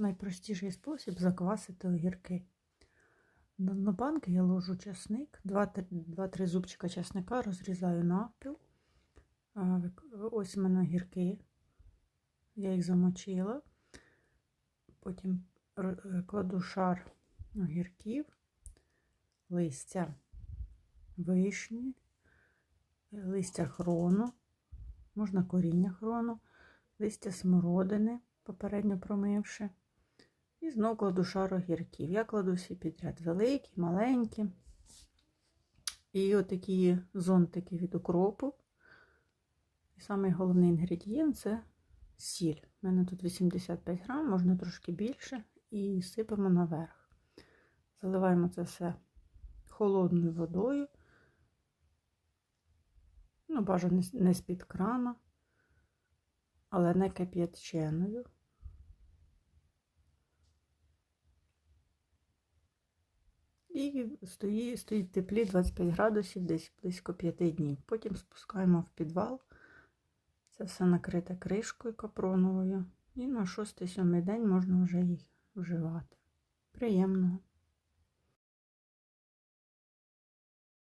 найпростіший спосіб заквасити огірки. На банки я ложу часник, 2-3 зубчика часника розрізаю навпіл. Ось у мене огірки. Я їх замочила. Потім е, кладу шар огірків, листя вишні, листя хрону, можна коріння хрону, листя смородини, попередньо промивши. І знову кладу шар огірків. Я кладу всі підряд великі, маленькі. І отакі зонтики від укропу. І самий головний інгредієнт це сіль. У мене тут 85 грам, можна трошки більше. І сипемо наверх. Заливаємо це все холодною водою. Ну, бажано не- з-під крана, але не кип'яченою. І стоїть, стоїть теплі 25 градусів, десь близько 5 днів. Потім спускаємо в підвал. Це все накрите кришкою капроновою. І на 6-7 день можна вже їх вживати. Приємного.